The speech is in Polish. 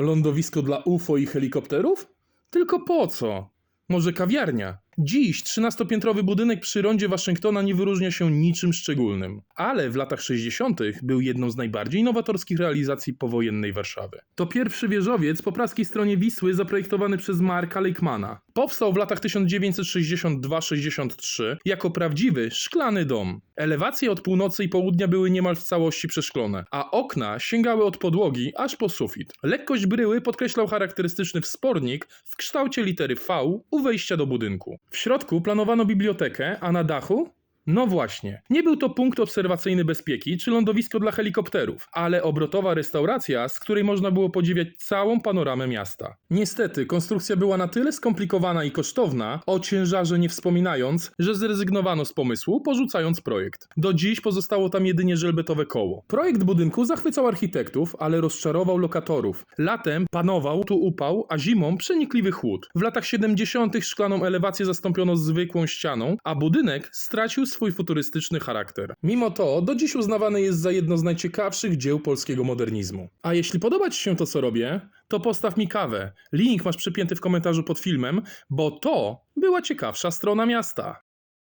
Lądowisko dla UFO i helikopterów? Tylko po co? Może kawiarnia? Dziś 13-piętrowy budynek przy rondzie Waszyngtona nie wyróżnia się niczym szczególnym, ale w latach 60. był jedną z najbardziej nowatorskich realizacji powojennej Warszawy. To pierwszy wieżowiec po praskiej stronie Wisły zaprojektowany przez Marka Leikmana. Powstał w latach 1962-63 jako prawdziwy szklany dom. Elewacje od północy i południa były niemal w całości przeszklone, a okna sięgały od podłogi aż po sufit. Lekkość bryły podkreślał charakterystyczny wspornik w kształcie litery V u wejścia do budynku. W środku planowano bibliotekę, a na dachu no właśnie, nie był to punkt obserwacyjny bezpieki czy lądowisko dla helikopterów, ale obrotowa restauracja, z której można było podziwiać całą panoramę miasta. Niestety, konstrukcja była na tyle skomplikowana i kosztowna, o ciężarze nie wspominając, że zrezygnowano z pomysłu, porzucając projekt. Do dziś pozostało tam jedynie żelbetowe koło. Projekt budynku zachwycał architektów, ale rozczarował lokatorów. Latem panował tu upał, a zimą przenikliwy chłód. W latach 70. szklaną elewację zastąpiono zwykłą ścianą, a budynek stracił swój futurystyczny charakter. Mimo to, do dziś uznawany jest za jedno z najciekawszych dzieł polskiego modernizmu. A jeśli podoba Ci się to, co robię, to postaw mi kawę. Link masz przypięty w komentarzu pod filmem, bo to była ciekawsza strona miasta.